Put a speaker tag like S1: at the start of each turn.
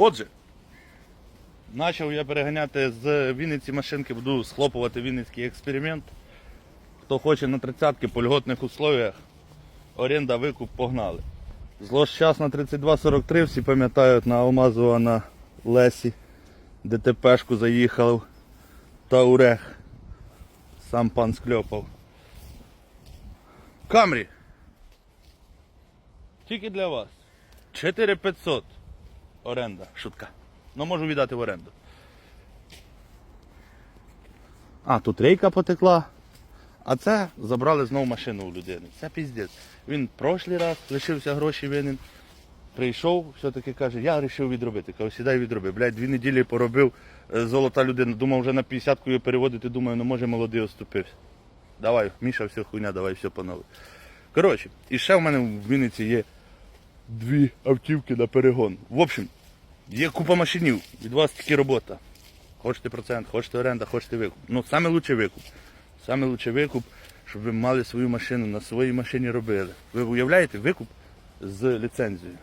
S1: Отже, почав я переганяти з Вінниці машинки, буду схлопувати Вінницький експеримент. Хто хоче на тридцятки по льготних условиях, оренда, викуп, погнали. Злощас на 3243, всі пам'ятають на Алмазова на Лесі, ДТПшку заїхав, Таурех. Сам пан скльопав. Камрі. Тільки для вас. 4500 оренда. Шутка. Ну можу віддати в оренду. А, тут рейка потекла. А це забрали знову машину у людини. Це піздець. Він прошлий раз лишився гроші винен. Прийшов, все-таки каже, я вирішив відробити. Кажу, сідай відроби. Блядь, дві неділі поробив, е, золота людина. Думав вже на 50-ку її переводити, думаю, ну може молодий оступився. Давай, Міша, все хуйня, давай все по новій. Коротше, і ще в мене в Вінниці є дві автівки на перегон. В общем, є купа машинів, від вас тільки робота. Хочете процент, хочете оренда, хочете викуп. Ну, саме лучше викуп. Саме лучше викуп, щоб ви мали свою машину, на своїй машині робили. Ви уявляєте, викуп з ліцензією.